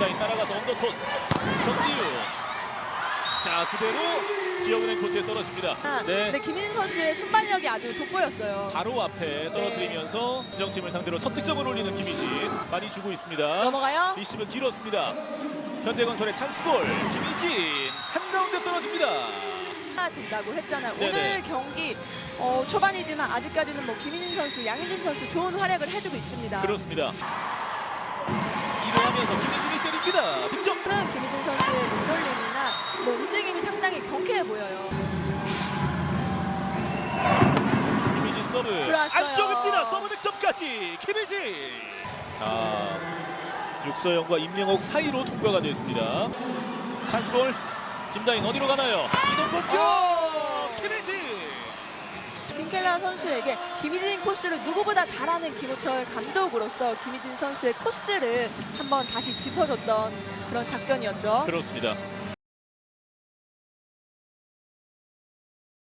김다인 따라가서 언더토스 정지우 자 그대로 기어은행 코트에 떨어집니다 아, 네 근데 김희진 선수의 순발력이 아주 돋보였어요. 바로 앞에 떨어뜨리면서 정팀을 상대로 첫 득점을 올리는 김희진 많이 주고 있습니다 넘어가요. 리시브 길었습니다 현대건설의 찬스볼 김희진 한가운데 떨어집니다 된다고 했잖아요. 네네. 오늘 경기 어, 초반이지만 아직까지는 뭐 김희진 선수, 양희진 선수 좋은 활약을 해주고 있습니다. 그렇습니다 김희진 서브. 들어왔어요. 안쪽입니다. 서브 득점까지. 김희진. 아 육서영과 임명옥 사이로 통과가 됐습니다. 찬스볼. 김다인 어디로 가나요? 이동 공격! 어! 김희진. 김켈라 선수에게 김희진 코스를 누구보다 잘하는 김호철 감독으로서 김희진 선수의 코스를 한번 다시 짚어줬던 그런 작전이었죠. 그렇습니다